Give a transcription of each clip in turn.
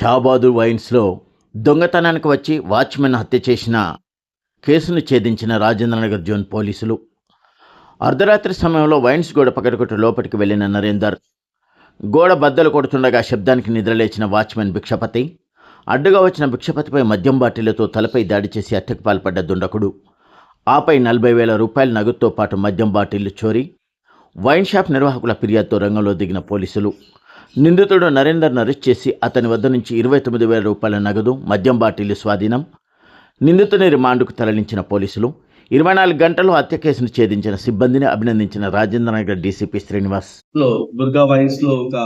షాబాదు వైన్స్లో దొంగతనానికి వచ్చి వాచ్మెన్ హత్య చేసిన కేసును ఛేదించిన రాజేంద్రనగర్ జోన్ పోలీసులు. అర్ధరాత్రి సమయంలో వైన్స్ గోడ పకడకొట్టి లోపలికి వెళ్ళిన నరేందర్ గోడ బద్దలు కొడుతుండగా శబ్దానికి నిద్రలేచిన వాచ్మెన్ భిక్షపతి అడ్డుగా వచ్చిన భిక్షపతిపై మద్యం బాటిలతో తలపై దాడి చేసి హత్యకు పాల్పడ్డ దుండకుడు. ఆపై నలభై వేల రూపాయల నగదుతో పాటు మద్యం బాటిళ్ళు చోరీ వైన్ షాప్ నిర్వాహకుల ఫిర్యాదుతో రంగంలో దిగిన పోలీసులు నిందితుడు నరేందర్ను అరెస్ట్ చేసి అతని వద్ద నుంచి ఇరవై తొమ్మిది వేల రూపాయల నగదు మద్యం బాటిల్ స్వాధీనం నిందితుని రిమాండ్కు తరలించిన పోలీసులు ఇరవై నాలుగు గంటల్లో హత్య కేసును ఛేదించిన సిబ్బందిని అభినందించిన రాజేంద్ర నగర్ డీసీపీ శ్రీనివాస్. లో దుర్గా వైన్స్లో ఒక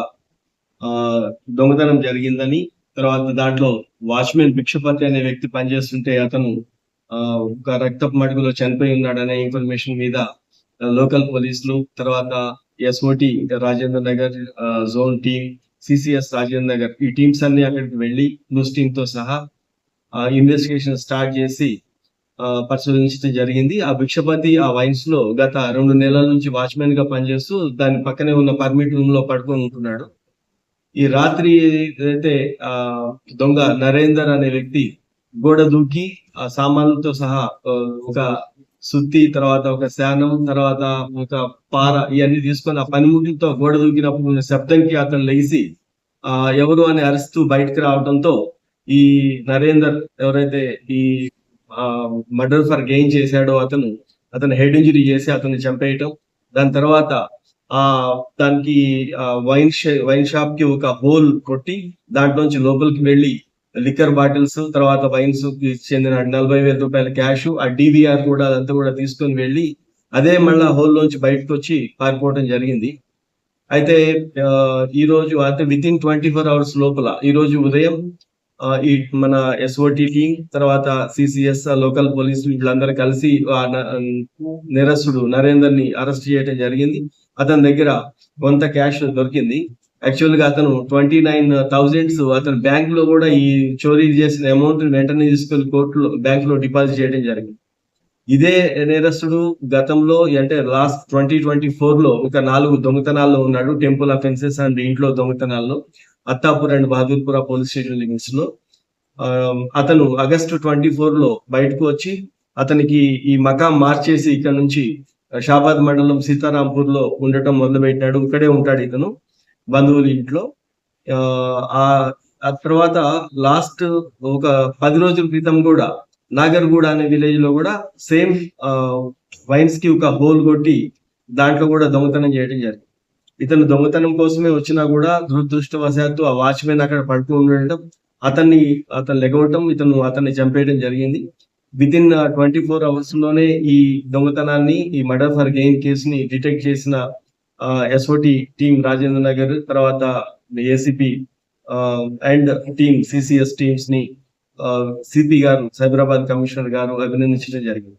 దొంగతనం జరిగిందని తర్వాత దాంట్లో వాచ్మెన్ భిక్షపతి అనే వ్యక్తి పనిచేస్తుంటే అతను ఒక రక్తపు మడుగులో చనిపోయి ఉన్నాడనే ఇన్ఫర్మేషన్ మీద లోకల్ పోలీసులు తర్వాత SOT Rajendra Nagar zone team CCS Rajendra Nagar ఈ టీమ్స్ అన్ని అక్కడికి వెళ్ళి న్యూస్ టీమ్తో సహా ఇన్వెస్టిగేషన్ స్టార్ట్ చేసి పరిశోధించడం జరిగింది. ఆ భిక్షపతి ఆ వైన్స్లో గత రెండు నెలల నుంచి వాచ్మెన్గా పనిచేస్తూ దాని పక్కనే ఉన్న పర్మిట్ రూమ్లో పడుకొని ఉంటున్నాడు. ఈ రాత్రి అయితే ఆ దొంగ నరేందర్ అనే వ్యక్తి గోడ దూకి ఆ సామాన్లతో సహా ఒక సుత్తి తర్వాత ఒక శానం తర్వాత ఒక పార ఇవన్నీ తీసుకొని ఆ పనిముట్లతో గోడ దూకినప్పుడు శబ్దంకి అతను లేచి ఆ ఎవరు అని అరుస్తూ బయటకు రావడంతో ఈ నరేందర్ ఎవరైతే ఈ మర్డర్ ఫర్ గెయిన్ చేశాడో అతను అతను హెడ్ ఇంజరీ చేసి అతన్ని చంపేయటం. దాని తర్వాత ఆ దానికి వైన్ వైన్ షాప్కి ఒక హోల్ కొట్టి దాంట్లోంచి లోపలికి వెళ్ళి లిక్కర్ బాటిల్స్ తర్వాత వైన్స్కి చెందిన నలభై వేల రూపాయల క్యాష్ ఆ డివిఆర్ కూడా అదంతా కూడా తీసుకొని వెళ్ళి అదే మళ్ళా హోల్ లోంచి బయటకు వచ్చి పారిపోవడం జరిగింది. అయితే ఈ రోజు అంటే within twenty four hours లోపల ఈ రోజు ఉదయం ఈ మన ఎస్ఓటి టీం తర్వాత సిసిఎస్ లోకల్ పోలీసులు వీళ్ళందరూ కలిసి నిరసుడు నరేందర్ని అరెస్ట్ చేయడం జరిగింది. అతని దగ్గర కొంత క్యాష్ దొరికింది. యాక్చువల్గా అతను ట్వంటీ నైన్ థౌజండ్స్ అతను బ్యాంక్లో కూడా ఈ చోరీ చేసిన అమౌంట్ వెంటనే తీసుకెళ్ళి కోర్టులో బ్యాంక్లో డిపాజిట్ చేయడం జరిగింది. ఇదే నేరస్తుడు గతంలో అంటే లాస్ట్ ట్వంటీ ట్వంటీ ఫోర్లో ఒక నాలుగు దొంగతనాల్లో ఉన్నాడు టెంపుల్ అఫెన్సెస్ అండ్ ఇంట్లో దొంగతనాల్లో Attapur and Bahadurpura police station లిమిట్స్లో అతను ఆగస్టు ట్వంటీ ఫోర్లో బయటకు వచ్చి అతనికి ఈ మకాం మార్చేసి ఇక్కడ నుంచి షాబాద్ మండలం సీతారాంపూర్లో ఉండటం మొదలు పెట్టినాడు ఇక్కడే ఉంటాడు ఇతను. బంధువుల ఇంట్లో. ఆ, తర్వాత లాస్ట్ ఒక పది రోజుల క్రితం కూడా నాగర్గూడ అనే విలేజ్లో కూడా సేమ్ వైన్స్కి ఒక హోల్ కొట్టి దాంట్లో కూడా దొంగతనం చేయడం జరిగింది. ఇతను దొంగతనం కోసమే వచ్చినా కూడా దురదృష్టవశాత్తు ఆ వాచ్మెన్ అక్కడ పడుతూ ఉండటం అతన్ని అతను లెగవటం ఇతను అతన్ని చంపేయడం జరిగింది. విత్ ఇన్ ట్వంటీ ఫోర్ అవర్స్లోనే ఈ దొంగతనాన్ని ఈ మర్డర్ ఫర్ గెయిన్ కేసుని డిటెక్ట్ చేసిన ఎస్ఓటి టీం రాజేంద్ర నగర్ తర్వాత ఏసీపీ అండ్ టీం సిసిఎస్ టీమ్స్ని సిపి గారు సైబరాబాద్ కమిషనర్ గారు అభినందించడం జరిగింది.